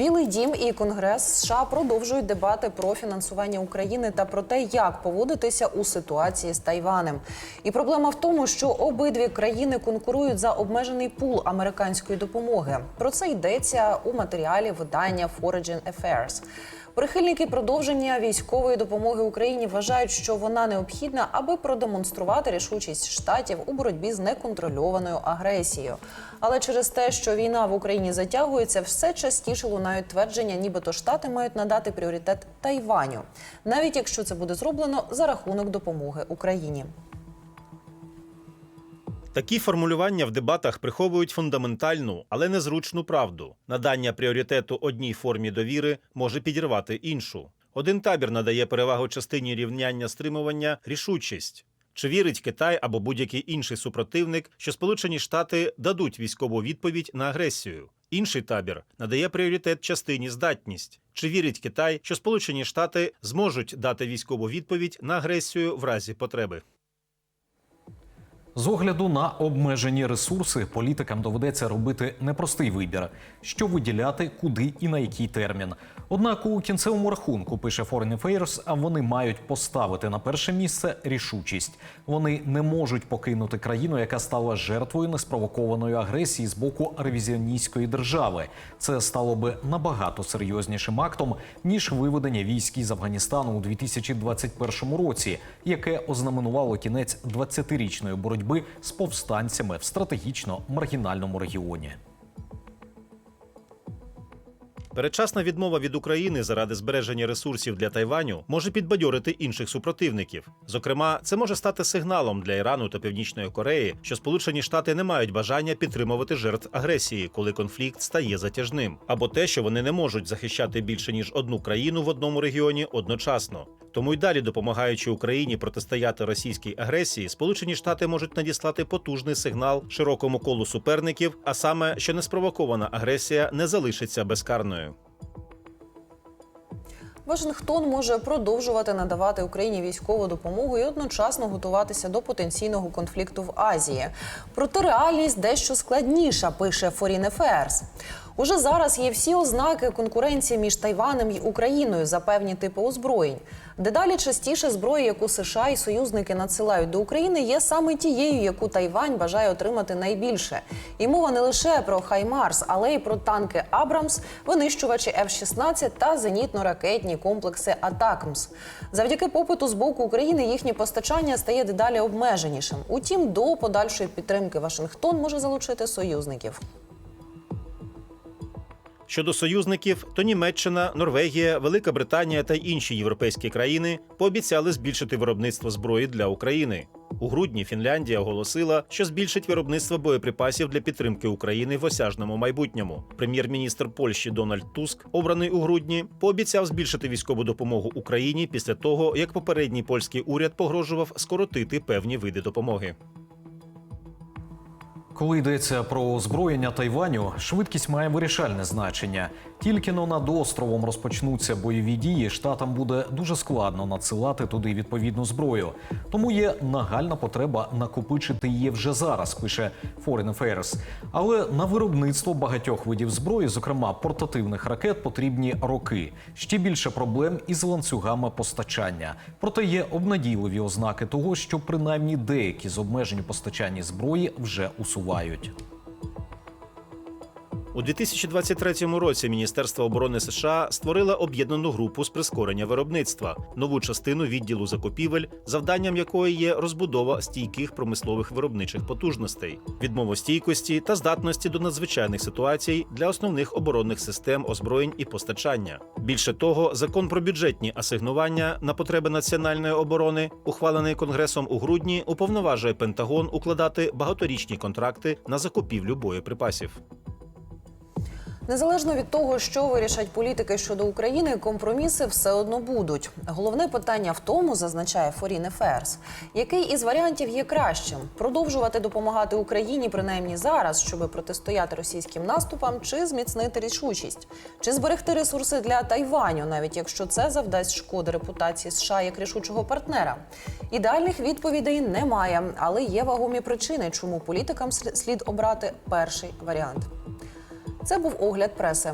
Білий дім і Конгрес США продовжують дебати про фінансування України та про те, як поводитися у ситуації з Тайванем. І проблема в тому, що обидві країни конкурують за обмежений пул американської допомоги. Про це йдеться у матеріалі видання Foreign Affairs. Прихильники продовження військової допомоги Україні вважають, що вона необхідна, аби продемонструвати рішучість штатів у боротьбі з неконтрольованою агресією. Але через те, що війна в Україні затягується, все частіше лунають твердження, нібито штати мають надати пріоритет Тайваню, навіть якщо це буде зроблено за рахунок допомоги Україні. Такі формулювання в дебатах приховують фундаментальну, але незручну правду. Надання пріоритету одній формі довіри може підірвати іншу. Один табір надає перевагу частині рівняння стримування рішучість. Чи вірить Китай або будь-який інший супротивник, що Сполучені Штати дадуть військову відповідь на агресію? Інший табір надає пріоритет частині здатність. Чи вірить Китай, що Сполучені Штати зможуть дати військову відповідь на агресію в разі потреби? З огляду на обмежені ресурси політикам доведеться робити непростий вибір, що виділяти, куди і на який термін. Однак у кінцевому рахунку пише Foreign Affairs, вони мають поставити на перше місце рішучість. Вони не можуть покинути країну, яка стала жертвою неспровокованої агресії з боку ревізіоністської держави. Це стало би набагато серйознішим актом ніж виведення військ із Афганістану у 2021 році, яке ознаменувало кінець 20-річної боротьби з повстанцями в стратегічно маргінальному регіоні. Передчасна відмова від України заради збереження ресурсів для Тайваню може підбадьорити інших супротивників. Зокрема, це може стати сигналом для Ірану та Північної Кореї, що Сполучені Штати не мають бажання підтримувати жертв агресії, коли конфлікт стає затяжним, або те, що вони не можуть захищати більше ніж одну країну в одному регіоні одночасно. Тому й далі, допомагаючи Україні протистояти російській агресії, Сполучені Штати можуть надіслати потужний сигнал широкому колу суперників, а саме, що неспровокована агресія не залишиться безкарною. Вашингтон може продовжувати надавати Україні військову допомогу і одночасно готуватися до потенційного конфлікту в Азії. Проте реальність дещо складніша, пише Foreign Affairs. Уже зараз є всі ознаки конкуренції між Тайванем і Україною за певні типи озброєнь. Дедалі частіше зброї, яку США і союзники надсилають до України, є саме тією, яку Тайвань бажає отримати найбільше. І мова не лише про Хаймарс, але й про танки Абрамс, винищувачі F-16 та зенітно-ракетні комплекси Атакмс. Завдяки попиту з боку України їхнє постачання стає дедалі обмеженішим. Утім, до подальшої підтримки Вашингтон може залучити союзників. Щодо союзників, то Німеччина, Норвегія, Велика Британія та інші європейські країни пообіцяли збільшити виробництво зброї для України. У грудні Фінляндія оголосила, що збільшить виробництво боєприпасів для підтримки України в осяжному майбутньому. Прем'єр-міністр Польщі Дональд Туск, обраний у грудні, пообіцяв збільшити військову допомогу Україні після того, як попередній польський уряд погрожував скоротити певні види допомоги. Коли йдеться про озброєння Тайваню, швидкість має вирішальне значення. Тільки но над островом розпочнуться бойові дії, штатам буде дуже складно надсилати туди відповідну зброю. Тому є нагальна потреба накопичити її вже зараз, пише Foreign Affairs. Але на виробництво багатьох видів зброї, зокрема портативних ракет, потрібні роки. Ще більше проблем із ланцюгами постачання. Проте є обнадійливі ознаки того, що принаймні деякі з обмежень у постачанні зброї вже വായോച്ചു У 2023 році Міністерство оборони США створило об'єднану групу з прискорення виробництва, нову частину відділу закупівель, завданням якої є розбудова стійких промислових виробничих потужностей, відмовостійкості та здатності до надзвичайних ситуацій для основних оборонних систем озброєнь і постачання. Більше того, закон про бюджетні асигнування на потреби національної оборони, ухвалений Конгресом у грудні, уповноважує Пентагон укладати багаторічні контракти на закупівлю боєприпасів. Незалежно від того, що вирішать політики щодо України, компроміси все одно будуть. Головне питання в тому, зазначає Foreign Affairs, який із варіантів є кращим: продовжувати допомагати Україні принаймні зараз, щоб протистояти російським наступам, чи зміцнити рішучість, чи зберегти ресурси для Тайваню, навіть якщо це завдасть шкоди репутації США як рішучого партнера. Ідеальних відповідей немає, але є вагомі причини, чому політикам слід обрати перший варіант. Це був огляд преси.